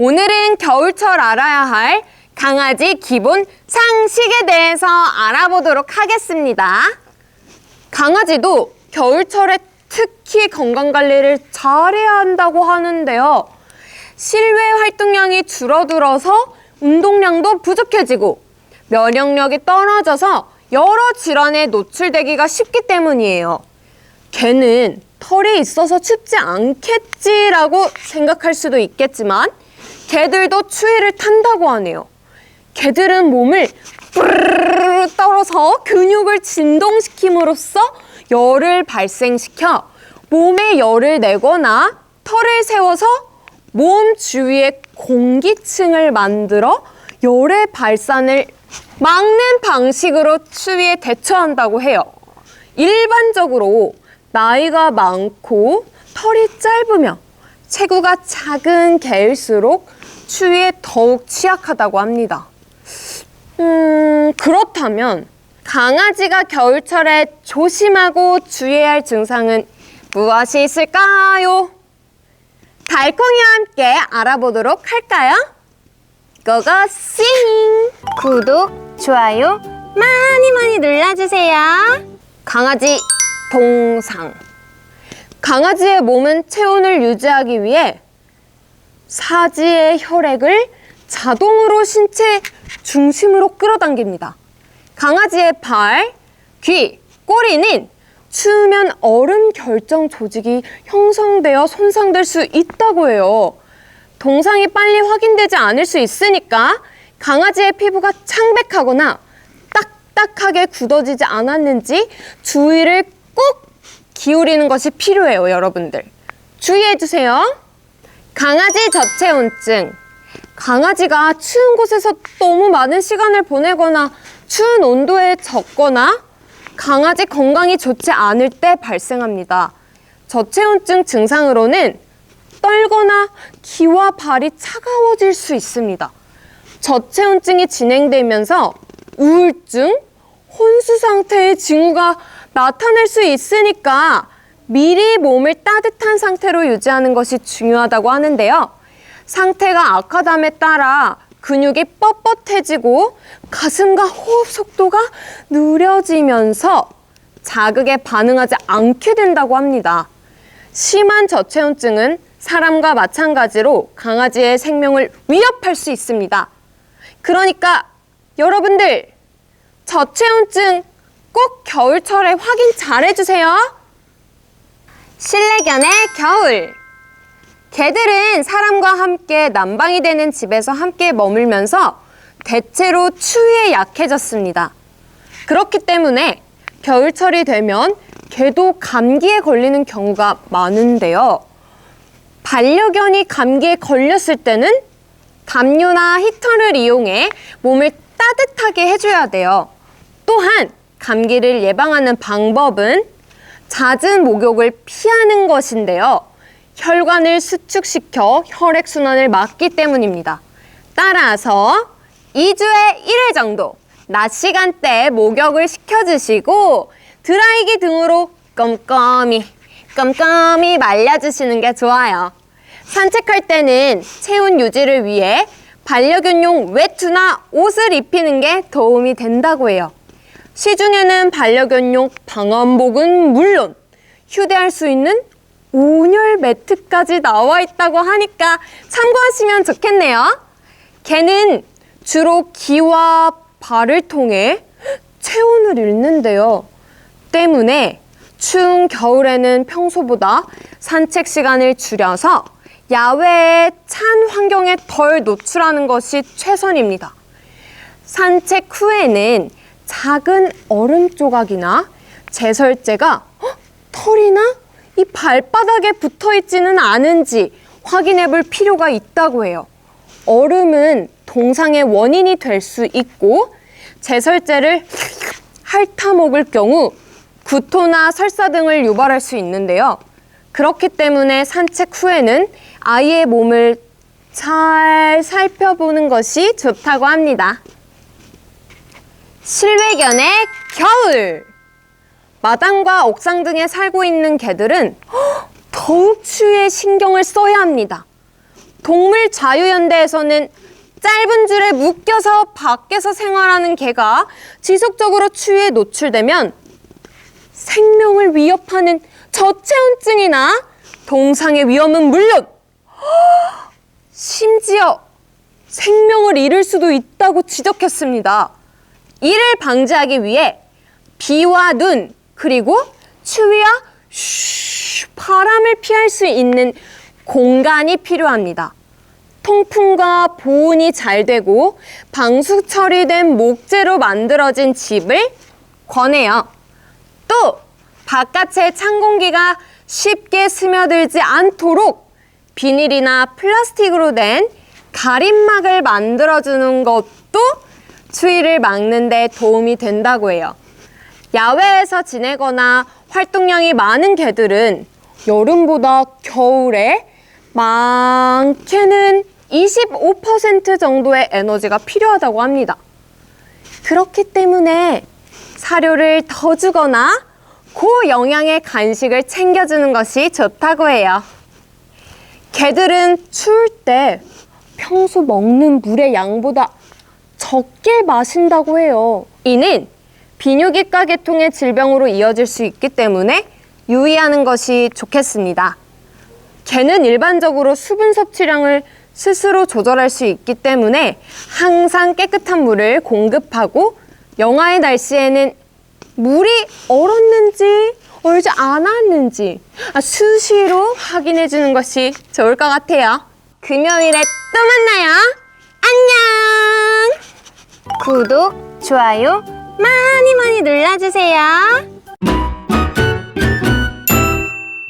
오늘은 겨울철 알아야 할 강아지 기본 상식에 대해서 알아보도록 하겠습니다. 강아지도 겨울철에 특히 건강 관리를 잘해야 한다고 하는데요. 실외 활동량이 줄어들어서 운동량도 부족해지고 면역력이 떨어져서 여러 질환에 노출되기가 쉽기 때문이에요. 개는 털이 있어서 춥지 않겠지라고 생각할 수도 있겠지만 개들도 추위를 탄다고 하네요. 개들은 몸을 뿌르르 떨어서 근육을 진동시킴으로써 열을 발생시켜 몸에 열을 내거나 털을 세워서 몸 주위에 공기층을 만들어 열의 발산을 막는 방식으로 추위에 대처한다고 해요. 일반적으로 나이가 많고 털이 짧으며 체구가 작은 개일수록 추위에 더욱 취약하다고 합니다. 음, 그렇다면 강아지가 겨울철에 조심하고 주의해야 할 증상은 무엇이 있을까요? 달콩이와 함께 알아보도록 할까요? 고고싱! 구독, 좋아요 많이 많이 눌러주세요. 강아지 동상. 강아지의 몸은 체온을 유지하기 위해 사지의 혈액을 자동으로 신체 중심으로 끌어당깁니다. 강아지의 발, 귀, 꼬리는 추우면 얼음 결정 조직이 형성되어 손상될 수 있다고 해요. 동상이 빨리 확인되지 않을 수 있으니까 강아지의 피부가 창백하거나 딱딱하게 굳어지지 않았는지 주의를 꼭 기울이는 것이 필요해요, 여러분들. 주의해 주세요. 강아지 저체온증. 강아지가 추운 곳에서 너무 많은 시간을 보내거나 추운 온도에 젖거나 강아지 건강이 좋지 않을 때 발생합니다. 저체온증 증상으로는 떨거나 귀와 발이 차가워질 수 있습니다. 저체온증이 진행되면서 우울증, 혼수 상태의 징후가 나타날 수 있으니까 미리 몸을 따뜻한 상태로 유지하는 것이 중요하다고 하는데요. 상태가 악화됨에 따라 근육이 뻣뻣해지고 가슴과 호흡 속도가 느려지면서 자극에 반응하지 않게 된다고 합니다. 심한 저체온증은 사람과 마찬가지로 강아지의 생명을 위협할 수 있습니다. 그러니까 여러분들 저체온증 꼭 겨울철에 확인 잘 해주세요. 실내견의 겨울. 개들은 사람과 함께 난방이 되는 집에서 함께 머물면서 대체로 추위에 약해졌습니다. 그렇기 때문에 겨울철이 되면 개도 감기에 걸리는 경우가 많은데요. 반려견이 감기에 걸렸을 때는 담요나 히터를 이용해 몸을 따뜻하게 해줘야 돼요. 또한 감기를 예방하는 방법은 잦은 목욕을 피하는 것인데요. 혈관을 수축시켜 혈액순환을 막기 때문입니다. 따라서 2주에 1회 정도 낮 시간대에 목욕을 시켜주시고 드라이기 등으로 껌껌이 껌껌이 말려주시는 게 좋아요. 산책할 때는 체온 유지를 위해 반려견용 외투나 옷을 입히는 게 도움이 된다고 해요. 시중에는 반려견용 방한복은 물론 휴대할 수 있는 온열 매트까지 나와 있다고 하니까 참고하시면 좋겠네요. 개는 주로 귀와 발을 통해 체온을 잃는데요. 때문에 추운 겨울에는 평소보다 산책 시간을 줄여서 야외의 찬 환경에 덜 노출하는 것이 최선입니다. 산책 후에는 작은 얼음 조각이나 제설제가 헉, 털이나 이 발바닥에 붙어 있지는 않은지 확인해 볼 필요가 있다고 해요. 얼음은 동상의 원인이 될 수 있고 제설제를 핥아먹을 경우 구토나 설사 등을 유발할 수 있는데요. 그렇기 때문에 산책 후에는 아이의 몸을 잘 살펴보는 것이 좋다고 합니다. 실외견의 겨울. 마당과 옥상 등에 살고 있는 개들은 더욱 추위에 신경을 써야 합니다. 동물 자유연대에서는 짧은 줄에 묶여서 밖에서 생활하는 개가 지속적으로 추위에 노출되면 생명을 위협하는 저체온증이나 동상의 위험은 물론 심지어 생명을 잃을 수도 있다고 지적했습니다. 이를 방지하기 위해 비와 눈 그리고 추위와 쉬 바람을 피할 수 있는 공간이 필요합니다. 통풍과 보온이 잘 되고 방수 처리된 목재로 만들어진 집을 권해요. 또 바깥의 찬 공기가 쉽게 스며들지 않도록 비닐이나 플라스틱으로 된 가림막을 만들어주는 것도 추위를 막는 데 도움이 된다고 해요. 야외에서 지내거나 활동량이 많은 개들은 여름보다 겨울에 많게는 25% 정도의 에너지가 필요하다고 합니다. 그렇기 때문에 사료를 더 주거나 고영양의 간식을 챙겨주는 것이 좋다고 해요. 개들은 추울 때 평소 먹는 물의 양보다 적게 마신다고 해요. 이는 비뇨기과 계통의 질병으로 이어질 수 있기 때문에 유의하는 것이 좋겠습니다. 개는 일반적으로 수분 섭취량을 스스로 조절할 수 있기 때문에 항상 깨끗한 물을 공급하고 영하의 날씨에는 물이 얼었는지 얼지 않았는지 아, 수시로 확인해 주는 것이 좋을 것 같아요. 금요일에 또 만나요. 안녕! 구독, 좋아요 많이 많이 눌러주세요.